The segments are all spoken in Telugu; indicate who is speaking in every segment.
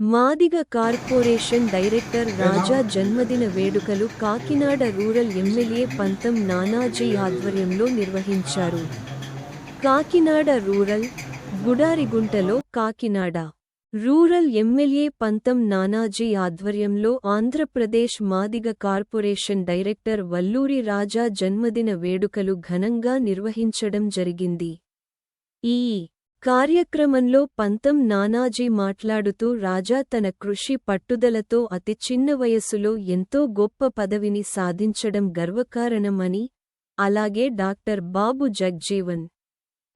Speaker 1: మాదిగ కార్పొరేషన్ డైరెక్టర్ రాజా జన్మదిన వేడుకలు కాకినాడ రూరల్ ఎమ్మెల్యే పంతం నానాజీ ఆధ్వర్యంలో నిర్వహించారు. కాకినాడ రూరల్ గుడారిగుంటలో కాకినాడ రూరల్ ఎమ్మెల్యే పంతం నానాజీ ఆధ్వర్యంలో ఆంధ్రప్రదేశ్ మాదిగ కార్పొరేషన్ డైరెక్టర్ వల్లూరి రాజా జన్మదిన వేడుకలు ఘనంగా నిర్వహించడం జరిగింది. ఈ కార్యక్రమంలో పంతం నానాజీ మాట్లాడుతూ రాజా తన కృషి పట్టుదలతో అతి చిన్న వయస్సులో ఎంతో గొప్ప పదవిని సాధించడం గర్వకారణమని అలాగే డాక్టర్ బాబు జగ్జీవన్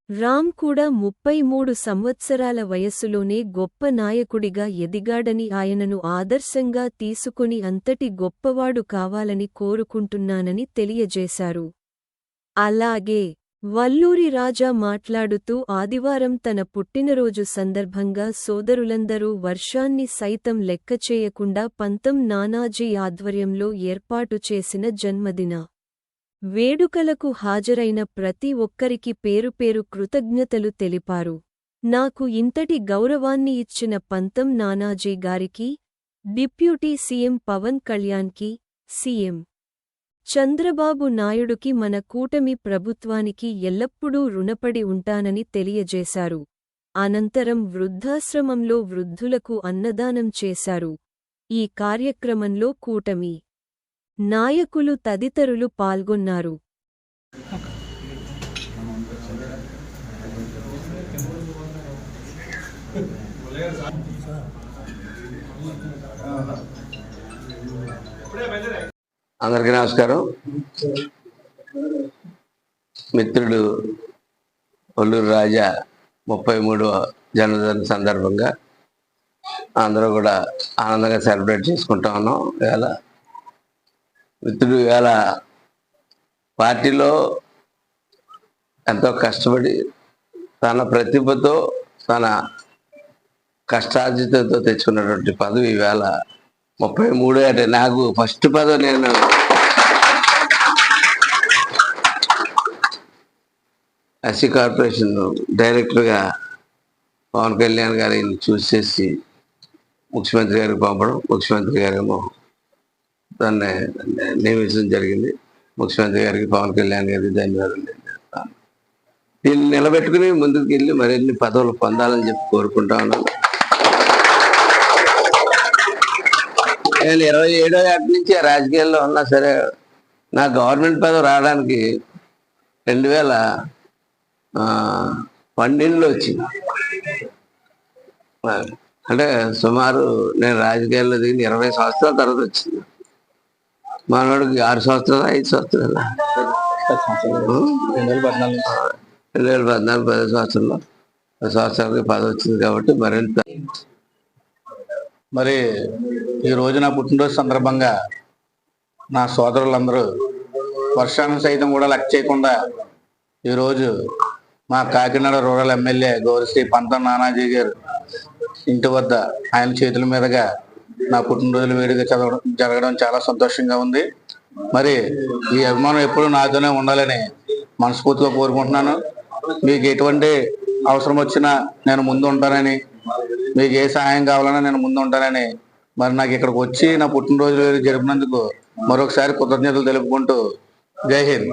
Speaker 1: రామ్ కూడా ముప్పై మూడు సంవత్సరాల వయస్సులోనే గొప్ప నాయకుడిగా ఎదిగాడని ఆయనను ఆదర్శంగా తీసుకుని అంతటి గొప్పవాడు కావాలని కోరుకుంటున్నానని తెలియజేశారు. అలాగే వల్లూరి రాజా మాట్లాడుతూ ఆదివారం తన పుట్టినరోజు సందర్భంగా సోదరులందరూ వర్షాన్ని సైతం లెక్కచేయకుండా పంతం నానాజీ ఆధ్వర్యంలో ఏర్పాటు చేసిన జన్మదిన. వేడుకలకు హాజరైన ప్రతి ఒక్కరికి పేరుపేరు కృతజ్ఞతలు తెలిపారు. నాకు ఇంతటి గౌరవాన్ని ఇచ్చిన పంతం నానాజీ గారికి డిప్యూటీ సీఎం పవన్ కళ్యాణ్కి సీఎం చంద్రబాబు నాయుడుకి మన కూటమి ప్రభుత్వానికి ఎల్లప్పుడూ రుణపడి ఉంటానని తెలియజేశారు. అనంతరం వృద్ధాశ్రమంలో వృద్ధులకు అన్నదానం చేశారు. ఈ కార్యక్రమంలో కూటమి నాయకులు తదితరులు పాల్గొన్నారు.
Speaker 2: అందరికీ నమస్కారం. మిత్రుడు ఒల్లూరు రాజా ముప్పై మూడవ జన్మదిన సందర్భంగా అందరూ కూడా ఆనందంగా సెలబ్రేట్ చేసుకుంటా ఉన్నాం. ఇవాళ మిత్రుడు ఇవాళ పార్టీలో ఎంతో కష్టపడి తన ప్రతిభతో తన కష్టార్జితంతో తెచ్చుకున్నటువంటి పదవి ఇవాళ ముప్పై మూడు అంటే నాకు ఫస్ట్ పదవి నేను ఎస్సీ కార్పొరేషన్ డైరెక్టర్గా పవన్ కళ్యాణ్ గారిని చూస్ చేసి ముఖ్యమంత్రి గారికి పంపడం ముఖ్యమంత్రి గారేమో దాన్ని నియమించడం జరిగింది. ముఖ్యమంత్రి గారికి పవన్ కళ్యాణ్ గారికి ధన్యవాదాలు దీన్ని నిలబెట్టుకుని ముందుకు వెళ్ళి మరిన్ని పదవులు పొందాలని చెప్పి కోరుకుంటా ఉన్నాను. నేను ఇరవై ఏడో ఏట నుంచి ఆ రాజకీయాల్లో ఉన్నా సరే నా గవర్నమెంట్ పదవి రావడానికి రెండు వేల పన్నెండులో వచ్చింది. అంటే సుమారు నేను రాజకీయాల్లో దిగిన ఇరవై సంవత్సరాల తర్వాత వచ్చింది. మనోడికి ఆరు సంవత్సరాలు ఐదు సంవత్సరాలు.
Speaker 3: రెండు వేల పద్నాలుగు
Speaker 2: పది సంవత్సరంలో పది సంవత్సరాలకి పదవి వచ్చింది కాబట్టి మరింత.
Speaker 3: మరి ఈ రోజు నా పుట్టినరోజు సందర్భంగా నా సోదరులందరూ వర్షాన్ని సైతం కూడా లెక్క చేయకుండా ఈరోజు మా కాకినాడ రూరల్ ఎమ్మెల్యే గౌరశ్రీ పంతం నానాజీ గారు ఇంటి వద్ద ఆయన చేతుల మీదుగా నా పుట్టినరోజుల వేడుక చదవడం జరగడం చాలా సంతోషంగా ఉంది. మరి ఈ అభిమానం ఎప్పుడూ నాతోనే ఉండాలని మనస్ఫూర్తిగా కోరుకుంటున్నాను. మీకు ఎటువంటి అవసరం వచ్చినా నేను ముందు ఉంటానని మీకు ఏ సహాయం కావాలన్నా నేను ముందు ఉంటానని మరి నాకు ఇక్కడికి వచ్చి నా పుట్టినరోజు జరిపినందుకు మరొకసారి కృతజ్ఞతలు తెలుపుకుంటూ జై హింద్.